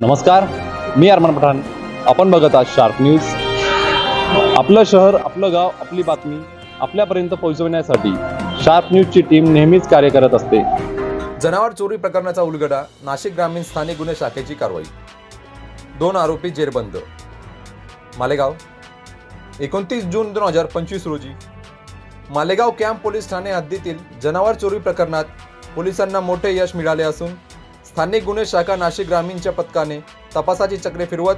नमस्कार मी अरमान पठाण. आपण बघत आहात शार्प न्यूज आपलं शहर आपलं गाव आपली बातमी आपल्यापर्यंत पोहोचवण्यासाठी शार्प न्यूजची टीम नेहमीच कार्य करत असते. जनावर चोरी प्रकरणाचा उलगडा नाशिक ग्रामीण स्थानिक गुन्हे शाखेची कारवाई. दोन आरोपी जेरबंद. मालेगाव एकोणतीस जून दोन हजार पंचवीस रोजी. मालेगाव कॅम्प पोलीस ठाणे हद्दीतील जनावर चोरी प्रकरणात पोलिसांना मोठे यश मिळाले असून स्थानिक गुन्हे शाखा नाशिक ग्रामीणच्या पथकाने तपासाची चक्रे फिरवत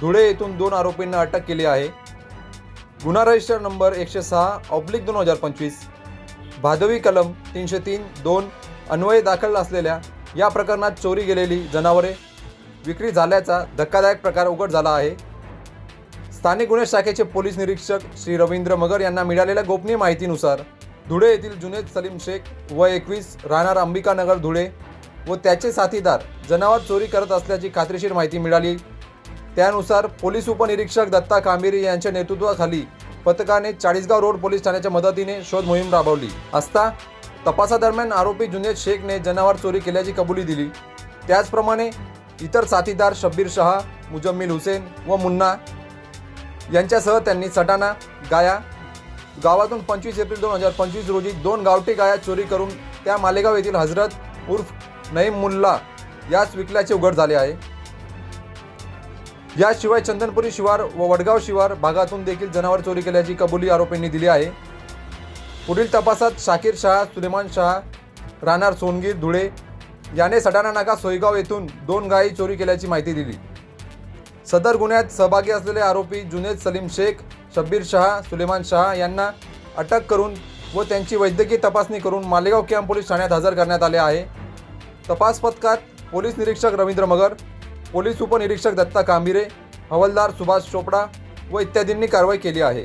धुळे येथून दोन आरोपींना अटक केली आहे. गुन्हा रजिस्टर नंबर एकशे सहा ऑब्लिक दोन हजार पंचवीस भादवी कलम तीनशे तीन दोन अन्वये दाखल असलेल्या या प्रकरणात चोरी गेलेली जनावरे विक्री झाल्याचा धक्कादायक प्रकार उघड झाला आहे. स्थानिक गुन्हे शाखेचे पोलीस निरीक्षक श्री रवींद्र मगर यांना मिळालेल्या गोपनीय माहितीनुसार धुळे येथील जुनेद सलीम शेख व एकवीस राहणार अंबिकानगर धुळे व त्याचे साथीदार जनावर चोरी करत असल्याची खात्रीशीर माहिती मिळाली. त्यानुसार पोलीस उपनिरीक्षक दत्ता कांबिरी यांच्या नेतृत्वाखाली पथकाने चाळीसगाव रोड पोलीस ठाण्याच्या मदतीने शोध मोहीम राबवली. असता तपासादरम्यान आरोपी जुनेद शेखने जनावर चोरी केल्याची कबुली दिली. त्याचप्रमाणे इतर साथीदार शब्बीर शहा मुजम्मिल हुसेन व मुन्ना यांच्यासह त्यांनी सटाणा गाया गावातून पंचवीस एप्रिल दोन हजार पंचवीस रोजी दोन गावठी गाया चोरी करून त्या मालेगाव येथील हजरत उर्फ नईम मुल्ला यास विकल्याचे उघड झाले आहे. याशिवाय चंदनपुरी शिवार व वडगाव शिवार भागातून देखील जनावर चोरी केल्याची कबुली आरोपींनी दिली आहे. पुढील तपासात शाकीर शहा सुलेमान शहा राहणार सोनगीर धुळे याने सटाणा नाका सोयगाव येथून दोन गायी चोरी केल्याची माहिती दिली. सदर गुन्ह्यात सहभागी असलेले आरोपी जुनेद सलीम शेख शब्बीर शहा सुलेमान शहा यांना अटक करून व त्यांची वैद्यकीय तपासणी करून मालेगाव कॅम्प पोलीस ठाण्यात हजर करण्यात आले आहे. तपास पथकात पोलीस निरीक्षक रवींद्र मगर पोलीस उपनिरीक्षक दत्ता कांबिरे हवालदार सुभाष चोपडा व इत्यादींनी कारवाई केली आहे.